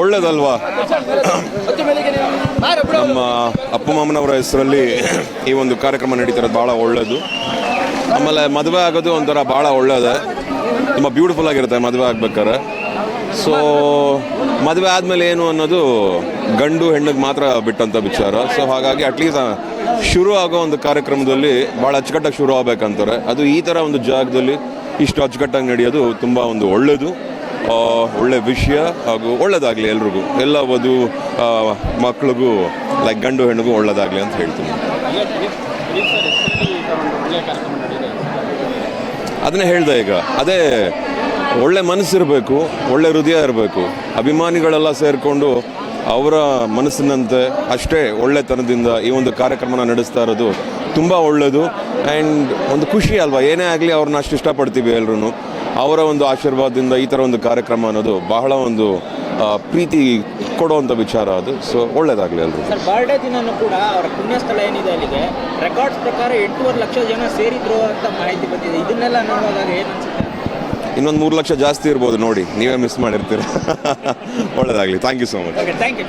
ಒಳ್ಳೇದಲ್ವಾ? ನಮ್ಮ ಅಪ್ಪ ಮಾಮನವರ ಹೆಸರಲ್ಲಿ ಈ ಒಂದು ಕಾರ್ಯಕ್ರಮ ನಡೀತಿರೋದು ಭಾಳ ಒಳ್ಳೇದು. ಆಮೇಲೆ ಮದುವೆ ಆಗೋದು ಒಂಥರ ಭಾಳ ಒಳ್ಳೇದೆ. ತುಂಬ ಬ್ಯೂಟಿಫುಲ್ ಆಗಿರುತ್ತೆ ಮದುವೆ ಆಗ್ಬೇಕಾದ್ರೆ. ಸೊ ಮದುವೆ ಆದಮೇಲೆ ಏನು ಅನ್ನೋದು ಗಂಡು ಹೆಣ್ಣಿಗೆ ಮಾತ್ರ ಬಿಟ್ಟಂಥ ವಿಚಾರ. ಸೊ ಹಾಗಾಗಿ ಅಟ್ಲೀಸ್ಟ್ ಶುರು ಆಗೋ ಒಂದು ಕಾರ್ಯಕ್ರಮದಲ್ಲಿ ಭಾಳ ಅಚ್ಚುಕಟ್ಟಾಗಿ ಶುರು ಆಗ್ಬೇಕಂತಾರೆ. ಅದು ಈ ಥರ ಒಂದು ಜಾಗದಲ್ಲಿ ಇಷ್ಟು ಅಚ್ಚುಕಟ್ಟಾಗಿ ನಡೆಯೋದು ತುಂಬ ಒಂದು ಒಳ್ಳೆಯದು ಒಳ್ಳೆ ವಿಷಯ ಹಾಗೂ ಒಳ್ಳೇದಾಗಲಿ ಎಲ್ರಿಗೂ. ಎಲ್ಲ ಆ, ಮಕ್ಳಿಗೂ ಲೈಕ್ ಗಂಡು ಹೆಣ್ಣಿಗೂ ಒಳ್ಳೇದಾಗಲಿ ಅಂತ ಹೇಳ್ತೀನಿ. ಅದನ್ನೇ ಹೇಳ್ದೆ ಈಗ. ಅದೇ ಒಳ್ಳೆ ಮನಸ್ಸಿರಬೇಕು ಒಳ್ಳೆ ಹೃದಯ ಇರಬೇಕು. ಅಭಿಮಾನಿಗಳೆಲ್ಲ ಸೇರಿಕೊಂಡು ಅವರ ಮನಸ್ಸಿನಂತೆ ಅಷ್ಟೇ ಒಳ್ಳೆತನದಿಂದ ಈ ಒಂದು ಕಾರ್ಯಕ್ರಮನ ನಡೆಸ್ತಾ ಇರೋದು ತುಂಬ ಒಳ್ಳೆಯದು ಆ್ಯಂಡ್ ಒಂದು ಖುಷಿ ಅಲ್ವಾ? ಏನೇ ಆಗಲಿ ಅವ್ರನ್ನ ಅಷ್ಟು ಇಷ್ಟಪಡ್ತೀವಿ ಎಲ್ಲರೂ ಅವರ ಒಂದು ಆಶೀರ್ವಾದದಿಂದ ಈ ಥರ ಒಂದು ಕಾರ್ಯಕ್ರಮ ಅನ್ನೋದು ಬಹಳ ಒಂದು ಪ್ರೀತಿ ಕೊಡುವಂಥ ವಿಚಾರ ಅದು. ಸೊ ಒಳ್ಳೇದಾಗಲಿ ಅಲ್ರಿ ಸರ್ ಬರ್ಡೇ ದಿನನೂ ಕೂಡ ಅವರ ಪುಣ್ಯಸ್ಥಳ ಏನಿದೆ ಅಲ್ಲಿಗೆ? ರೆಕಾರ್ಡ್ಸ್ ಪ್ರಕಾರ ಎಂಟೂವರೆ ಲಕ್ಷ ಜನ ಸೇರಿದ್ರು ಅಂತ ಮಾಹಿತಿ ಬಂದಿದೆ. ಇದನ್ನೆಲ್ಲ ನೋಡುವಾಗ ಏನು ಇನ್ನೊಂದು ಮೂರು ಲಕ್ಷ ಜಾಸ್ತಿ ಇರ್ಬೋದು ನೋಡಿ. ನೀವೇ ಮಿಸ್ ಮಾಡಿರ್ತೀರ. ಒಳ್ಳೇದಾಗಲಿ. Thank you so much thank you